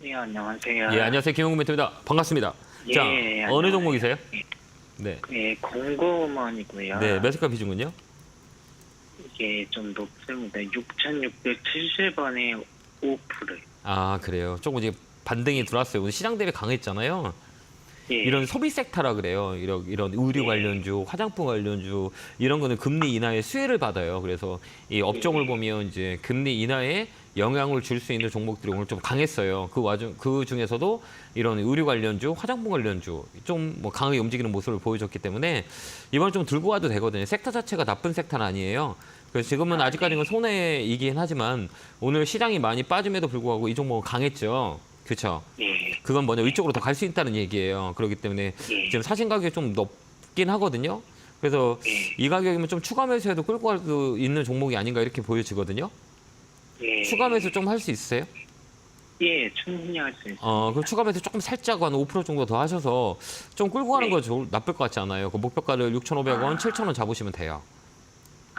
네, 안녕하세요. 예, 안녕하세요. 김용구 멘토입니다. 반갑습니다. 예, 자, 예, 어느 안녕하세요. 종목이세요? 네. 네, 공고만이고요. 네, 매수가 비중은요? 이게 좀 높습니다. 6,670원에 5%. 아, 그래요. 조금 이제 반등이 들어왔어요. 오늘 시장 대비 강했잖아요. 예. 이런 소비 섹터라 그래요. 이런 이런 의류 네. 관련주, 화장품 관련주 이런 거는 금리 인하의 수혜를 받아요. 그래서 이 업종을 네. 보면 이제 금리 인하에 영향을 줄 수 있는 종목들이 오늘 좀 강했어요. 그 와중 그 중에서도 이런 의류 관련주, 화장품 관련주 좀 뭐 강하게 움직이는 모습을 보여줬기 때문에 이번 좀 들고 와도 되거든요. 섹터 자체가 나쁜 섹터는 아니에요. 그래서 지금은 아직까지는 손해이긴 하지만 오늘 시장이 많이 빠짐에도 불구하고 이 종목은 강했죠. 그렇죠. 예. 그건 뭐냐 위쪽으로 더 갈 수 있다는 얘기예요. 그렇기 때문에 예. 지금 사신 가격이 좀 높긴 하거든요. 그래서 예. 이 가격이면 좀 추가 매수해도 끌고 갈 수 있는 종목이 아닌가 이렇게 보여지거든요. 예. 추가 매수 좀 할 수 있으세요? 예, 충분히 할 수 있어요. 어, 그 추가 매수 조금 살짝 한 5% 정도 더 하셔서 좀 끌고 가는 네. 거 좋, 나쁠 것 같지 않아요. 그 목표가를 6,500원, 7,000원 잡으시면 돼요.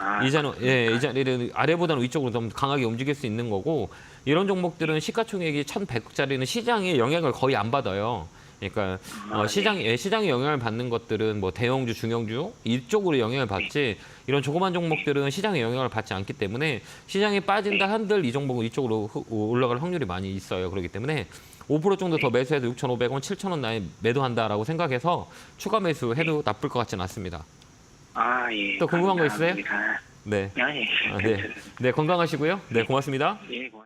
아, 이자는 예, 이자는 아래보다는 위쪽으로 좀 강하게 움직일 수 있는 거고 이런 종목들은 시가총액이 1,100짜리는 시장에 영향을 거의 안 받아요. 그러니까 어, 아, 시장 예, 시장에 영향을 받는 것들은 뭐 대형주, 중형주 이쪽으로 영향을 받지 이런 조그만 종목들은 시장에 영향을 받지 않기 때문에 시장에 빠진다 한들 이 종목은 이쪽으로 흐- 올라갈 확률이 많이 있어요. 그렇기 때문에 5% 정도 더 매수해도 6,500원, 7,000원 나에 매도한다라고 생각해서 추가 매수해도 나쁠 것 같지는 않습니다. 아, 예. 또 궁금한 거 있어요? 감사합니다. 네. 아, 예. 아, 네. 네, 건강하시고요. 네, 고맙습니다. 예, 고맙습니다.